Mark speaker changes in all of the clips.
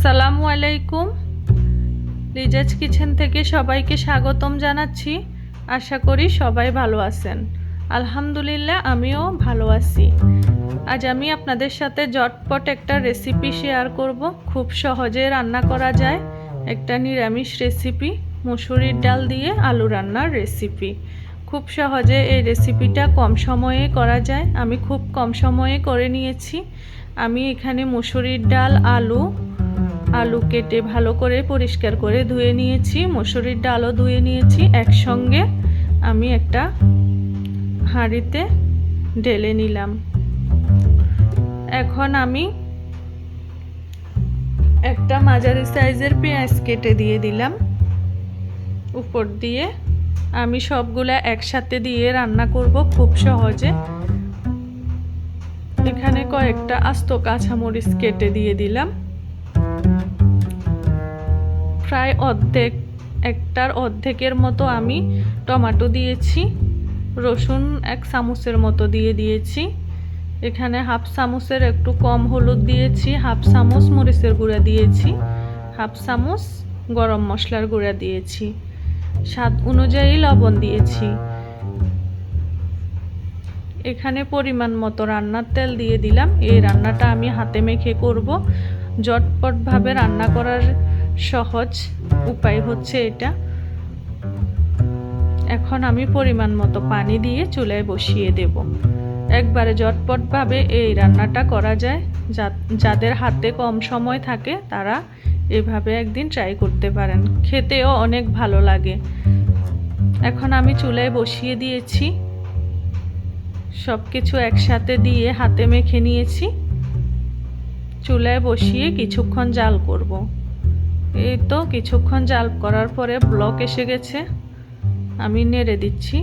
Speaker 1: আসসালামু আলাইকুম। লিজাজ কিচেন থেকে সবাইকে স্বাগতম জানাচ্ছি। আশা করি সবাই ভালো আছেন। আলহামদুলিল্লাহ, আমিও ভালো আছি। আজ আমি আপনাদের সাথে জটপট একটা রেসিপি শেয়ার করব। খুব সহজে রান্না করা যায়। একটা নিরামিষ রেসিপি মুসুরির ডাল দিয়ে আলু রান্নার রেসিপি খুব সহজে এই রেসিপিটা কম সময়ে করা যায়। আমি খুব কম সময়ে করে নিয়েছি। আমি এখানে মুসুরির ডাল, আলু আলু কেটে ভালো করে পরিষ্কার করে ধুয়ে নিয়েছি, মুসুরির ডালও ধুয়ে নিয়েছি একসঙ্গে। আমি একটা হাঁড়িতে ঢেলে নিলাম। এখন আমি একটা মাঝারি সাইজের পেঁয়াজ কেটে দিয়ে দিলাম। উপর দিয়ে আমি সবগুলা একসাথে দিয়ে রান্না করব খুব সহজে। এখানে কয়েকটা আস্ত কাঁচামরিচ কেটে দিয়ে দিলাম। প্রায় অর্ধেক, একটার অর্ধেকের মতো আমি টমেটো দিয়েছি, রসুন এক চামচের মতো দিয়ে দিয়েছি। এখানে হাফ চামচের একটু কম হলুদ দিয়েছি, হাফ চামচ মরিচের গুঁড়া দিয়েছি, হাফ চামচ গরম মশলার গুঁড়া দিয়েছি, স্বাদ অনুযায়ী লবণ দিয়েছি। এখানে পরিমাণ মতো রান্নার তেল দিয়ে দিলাম। এই রান্নাটা আমি হাতে মেখে করব। জটপটভাবে রান্না করার সহজ উপায় হচ্ছে এটা। এখন আমি পরিমাণ মতো পানি দিয়ে চুলায় বসিয়ে দেব। একবারে জটপটভাবে এই রান্নাটা করা যায়। যাদের হাতে কম সময় থাকে, তারা এভাবে একদিন ট্রাই করতে পারেন। খেতেও অনেক ভালো লাগে। এখন আমি চুলায় বসিয়ে দিয়েছি। সব কিছু একসাথে দিয়ে হাতে মেখে নিয়েছি। চুলায় বসিয়ে কিছুক্ষণ জাল করব। এই তো কিছুক্ষণ জাল করার পরে ব্লক এসে গেছে। আমি নেড়ে দিচ্ছি।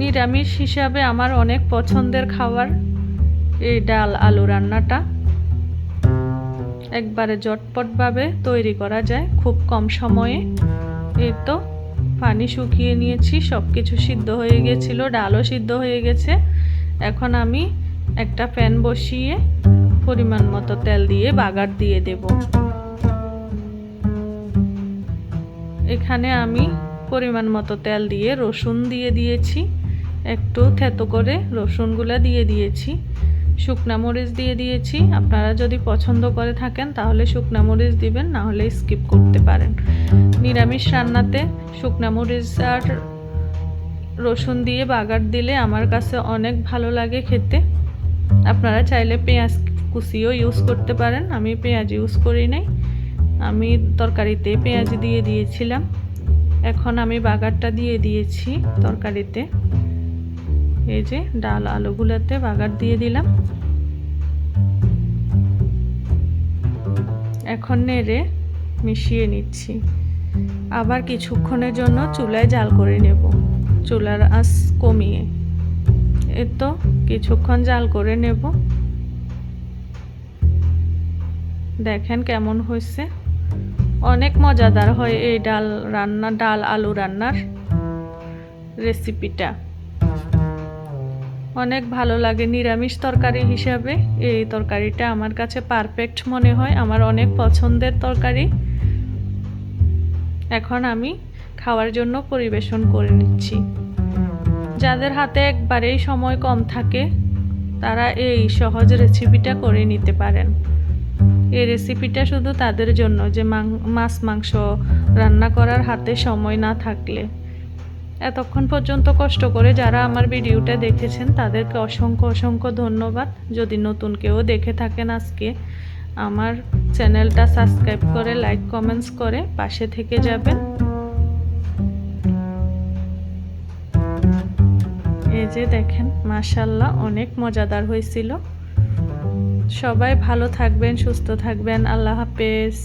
Speaker 1: নিরামিষ হিসাবে আমার অনেক পছন্দের খাবার এই ডাল আলু রান্নাটা। একবারে জটপটভাবে তৈরি করা যায় খুব কম সময়ে। এই তো পানি শুকিয়ে নিয়েছি সব কিছু সিদ্ধ হয়ে গেছিল, ডালও সিদ্ধ হয়ে গেছে। এখন আমি একটা প্যান বসিয়ে পরিমাণ মতো তেল দিয়ে বাগার দিয়ে দেব। এখানে আমি পরিমাণ মতো তেল দিয়ে রসুন দিয়ে দিয়েছি। একটু থেতো করে রসুনগুলো দিয়ে দিয়েছি। শুকনা মরিচ দিয়ে দিয়েছি। আপনারা যদি পছন্দ করে থাকেন তাহলে শুকনা মরিচ দিবেন, না হলে স্কিপ করতে পারেন। নিরামিষ রান্নাতে শুকনা মরিচ আর রসুন দিয়ে বাগার দিলে আমার কাছে অনেক ভালো লাগে খেতে। আপনারা চাইলে পেঁয়াজ কুচিও ইউজ করতে পারেন। আমি পেঁয়াজ ইউজ করি নাই। আমি তরকারিতে পেঁয়াজ দিয়ে দিয়েছিলাম। এখন আমি বাগারটা দিয়ে দিয়েছি তরকারিতে। এই যে ডাল আলুগুলোতে বাগার দিয়ে দিলাম। এখন নেড়ে মিশিয়ে নিচ্ছি। আবার কিছুক্ষণের জন্য চুলায় জাল করে নেব। চুলার আঁচ কমিয়ে এ তো কিছুক্ষণ জাল করে নেব। দেখেন কেমন হয়েছে। অনেক মজাদার হয় এই ডাল রান্না, ডাল আলু রান্নার রেসিপিটা। অনেক ভালো লাগে নিরামিষ তরকারি হিসাবে। এই তরকারিটা আমার কাছে পারফেক্ট মনে হয়। আমার অনেক পছন্দের তরকারি। এখন আমি খাওয়ার জন্য পরিবেশন করে নিচ্ছি। যাদের হাতে একবারেই সময় কম থাকে, তারা এই সহজ রেসিপিটা করে নিতে পারেন। এই রেসিপিটা শুধু তাদের জন্য যে মাছ, মাংস রান্না করার হাতে সময় না থাকলে। এতক্ষণ পর্যন্ত কষ্ট করে যারা আমার ভিডিওটা দেখেছেন, তাদেরকে অসংখ্য অসংখ্য ধন্যবাদ। যদি নতুন কেউ দেখে থাকেন আজকে, আমার চ্যানেলটা সাবস্ক্রাইব করে, লাইক, কমেন্টস করে পাশে থেকে যাবেন। এই যে দেখেন মাশাল্লাহ অনেক মজাদার হয়েছিল। সবাই ভালো থাকবেন সুস্থ থাকবেন আল্লাহ হাফেজ।